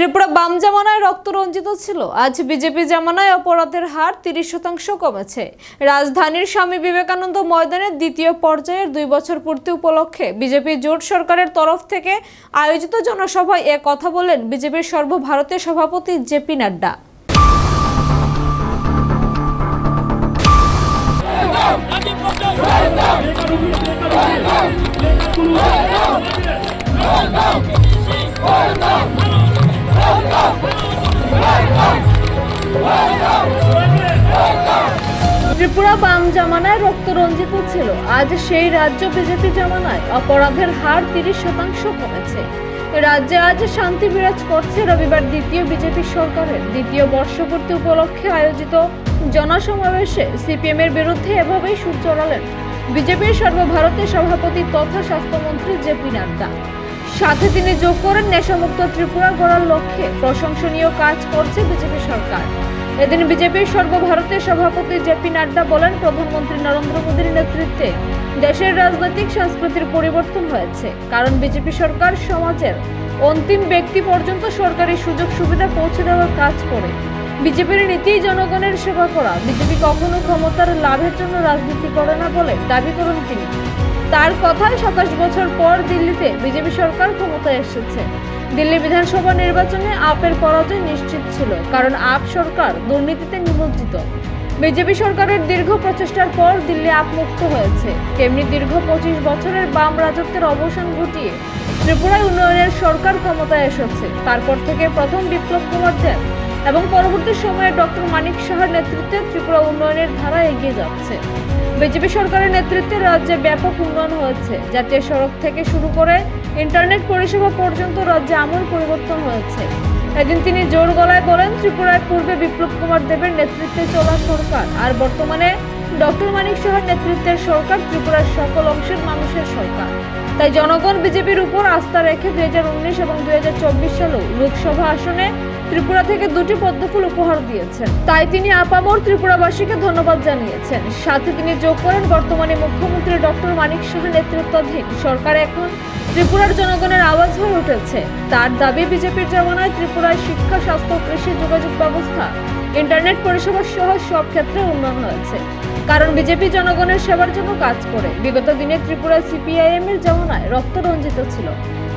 ত্রিপুরা বাম জামানায় রক্ত রঞ্জিত ছিল। আজ বিজেপি জামানায় অপরাধের হার তিরিশ শতাংশ কমেছে। রাজধানীর স্বামী বিবেকানন্দ ময়দানের দ্বিতীয় পর্যায়ের দুই বছর পূর্তি উপলক্ষে বিজেপি জোট সরকারের তরফ থেকে আয়োজিত জনসভায় এ কথা বললেন বিজেপির সর্বভারতীয় সভাপতি জেপি নাড্ডা। ত্রিপুরা বাম জামানায় রক্ত রঞ্জিত ছিল। আজ সেই রাজ্য বিজেপি জামানায় অপরাধের হার তিরিশ শতাংশ কমেছে। রাজ্যে আজ শান্তি বিরাজ করছে রবিবার দ্বিতীয় বিজেপি সরকারের। দ্বিতীয় বর্ষপূর্তি উপলক্ষে আয়োজিত জনসমাবেশে সিপিএম এর বিরুদ্ধে এভাবেই সুর চড়ালেন বিজেপির সর্বভারতীয় সভাপতি তথা স্বাস্থ্যমন্ত্রী জেপি নাড্ডা। সাথে তিনি যোগ করেন নেশামুক্ত ত্রিপুরা গড়ার লক্ষ্যে। প্রশংসনীয় কাজ করছে বিজেপি সরকার। এদিন বিজেপির সর্বভারতীয় সভাপতি জেপি নাড্ডা বলেন, প্রধানমন্ত্রী নরেন্দ্র মোদীর নেতৃত্বে দেশের রাজনৈতিক সংস্কৃতির পরিবর্তন হয়েছে। কারণ বিজেপি সরকার সমাজের অন্তিম ব্যক্তি পর্যন্ত সরকারি সুযোগ সুবিধা পৌঁছে দেওয়ার কাজ করে। বিজেপির নীতি, জনগণের সেবা করা। বিজেপি কখনো ক্ষমতার লাভের জন্য রাজনীতি করে না বলে দাবি করেন তিনি। তার কথায় সাতাশ বছর পর দিল্লিতে বিজেপি সরকার ক্ষমতায় এসেছে। দিল্লি বিধানসভা নির্বাচনে আপের পরাজয় নিশ্চিত ছিল, কারণ আপ সরকার দুর্নীতিতে নিমজ্জিত। বিজেপি সরকারের দীর্ঘ প্রচেষ্টার পর দিল্লি আপ মুক্ত হয়েছে। তেমনি দীর্ঘ পঁচিশ বছরের বাম রাজত্বের অবসান ঘটিয়ে ত্রিপুরায় উন্নয়নের সরকার ক্ষমতায় এসেছে। তারপর থেকে প্রথম বিপ্লব কুমার দেব এবং পরবর্তী সময়ে ডক্টর মানিক সাহার নেতৃত্বে ত্রিপুরা উন্নয়নের ধারা এগিয়ে যাচ্ছে। বিজেপি সরকারের নেতৃত্বে রাজ্যে ব্যাপক উন্নয়ন হয়েছে। জাতীয় সড়ক থেকে শুরু করে ইন্টারনেট পরিষেবা পর্যন্ত রাজ্যে আমূল পরিবর্তন হয়েছে। এদিন তিনি জোর গলায় বলেন ত্রিপুরায় পূর্বে বিপ্লব কুমার দেবের নেতৃত্বে চলা সরকার, আর বর্তমানে ডক্টর মানিক সাহার নেতৃত্বের সরকার, ত্রিপুরার সকল অংশের মানুষের সরকার। তাই জনগণ বিজেপির উপর আস্থা রেখে দুই এবং দুই সালেও লোকসভা আসনে ত্রিপুরা থেকে দুটি পদ্মফুল উপহার দিয়েছেন। তাই তিনি আপামর ত্রিপুরাবাসীকে ধন্যবাদ জানিয়েছেন। সাথে তিনি যোগ করেন বর্তমানে মুখ্যমন্ত্রী ডক্টর মানিক শাহ নেতৃত্বাধীন। সরকার এখন ত্রিপুরার জনগণের আওয়াজ হয়ে উঠেছে। তার দাবি, বিজেপির জমানায় ত্রিপুরায় শিক্ষা, স্বাস্থ্য কৃষি যোগাযোগ ব্যবস্থা ইন্টারনেট পরিষেবা সহ সব ক্ষেত্রে উন্নয়ন হয়েছে। কারণ বিজেপি জনগণের সেবার জন্য কাজ করে। বিগত দিনে ত্রিপুরা সিপিআইএম এর জামানায় রক্ত রঞ্জিত ছিল।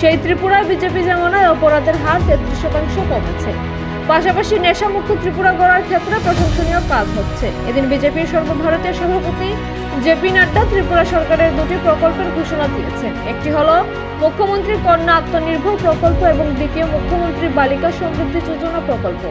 সেই ত্রিপুরা বিজেপি জামানায় অপরাধের হার তেত্রিশ শতাংশ কমেছে। পাশাপাশি নেশামুক্ত ত্রিপুরা গড়ার ক্ষেত্রে প্রশংসনীয় কাজ হচ্ছে। এদিন বিজেপির সর্বভারতীয় সভাপতি জেপি নাড্ডা ত্রিপুরা সরকারের দুটি প্রকল্পের ঘোষণা দিয়েছেন। একটি হল মুখ্যমন্ত্রী কন্যা আত্মনির্ভর প্রকল্প এবং দ্বিতীয় মুখ্যমন্ত্রী বালিকা সমৃদ্ধি যোজনা প্রকল্প।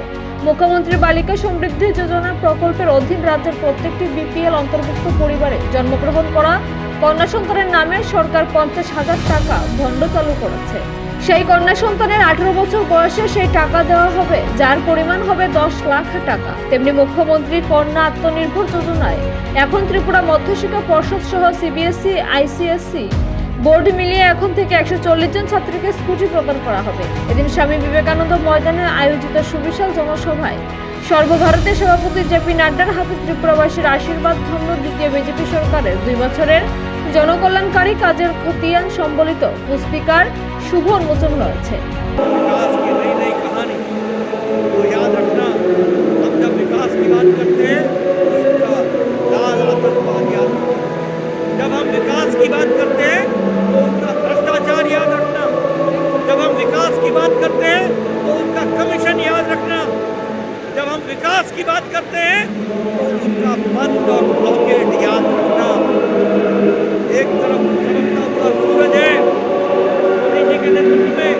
মুখ্যমন্ত্রী বালিকা সমৃদ্ধি যোজনা প্রকল্পের অধীন রাজ্যের প্রত্যেকটি বিপিএল অন্তর্ভুক্ত পরিবারে জন্মগ্রহণ করা কন্যা সন্তানের নামে সরকার পঞ্চাশ হাজার টাকা ভণ্ড চালু করেছে। সেই কন্যা সন্তানের আঠারো বছর বয়সে সেই টাকা দেওয়া হবে, যার পরিমাণ হবে দশ লাখ টাকা। তেমনি মুখ্যমন্ত্রী কন্যা আত্মনির্ভর যোজনায় এখন ত্রিপুরা মধ্যশিক্ষা পর্ষদ সহ সিবিএসই আইসিএসসি বোর্ড মিলিয়ে এখন থেকে একশো চল্লিশ জন ছাত্রীকে স্কুটি প্রদান করা হবে। এদিন স্বামী বিবেকানন্দ ময়দানে আয়োজিত সুবিশাল জনসভায় সর্বভারতীয় সভাপতি জেপি নাড্ডার হাতে ত্রিপুরাবাসীর আশীর্বাদ ধন্য দ্বিতীয় বিজেপি সরকারের দুই বছরের জনকল্যাণকারী কাজের খতিয়ান সম্বলিত পুস্তিকার শুভ উন্মোচন হয়েছে जब हम विकास की बात करते हैं तो उनका बंद और ब्लॉकेट याद रखना। एक तरफ़ चमकता हुआ सूरज है, मोदी जी के नेतृत्व में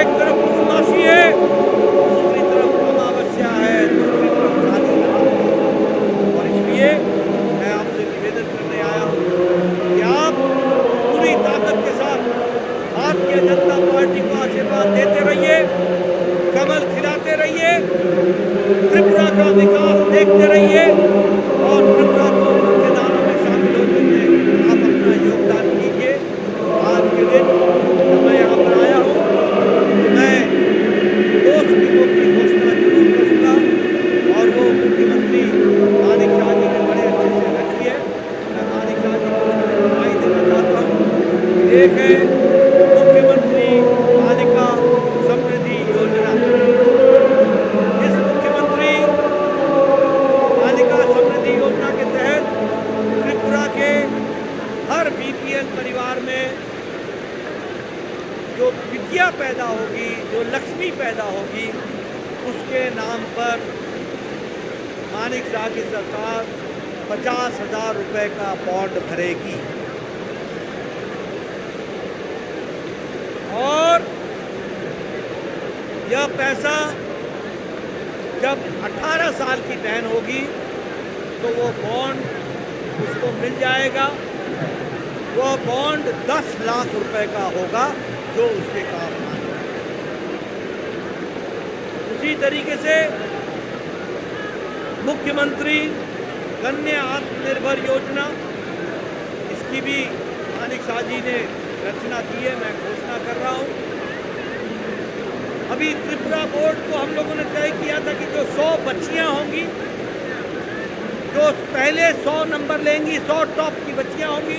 एक तरफ़ पूर्णमासी है, दूसरी तरफ़ अमावस्या है, दूसरी तरफ़ है। और इसलिए मैं आपसे निवेदन करने आया हूँ कि आप पूरी ताकत के साथ भारतीय जनता पार्टी को आशीर्वाद देते रहिए, कमल खिलाते रहिए Triple लक्ष्मी पैदा होगी, उसके नाम पर मानिक शाह की सरकार पचास हज़ार रुपए का बॉन्ड भरेगी। और यह पैसा जब 18 साल की बहन होगी तो वो बॉन्ड उसको मिल जाएगा। वह बॉन्ड 10 लाख रुपए का होगा। जो उसके काम आएगा उसी तरीके से मुख्यमंत्री कन्या आत्मनिर्भर योजना, इसकी भी मानिक शाह जी ने रचना की है, मैं घोषणा कर रहा हूँ। अभी त्रिपुरा बोर्ड को हम लोगों ने तय किया था कि जो 100 बच्चियाँ होंगी, जो पहले 100 नंबर लेंगी 100 टॉप की बच्चियाँ होंगी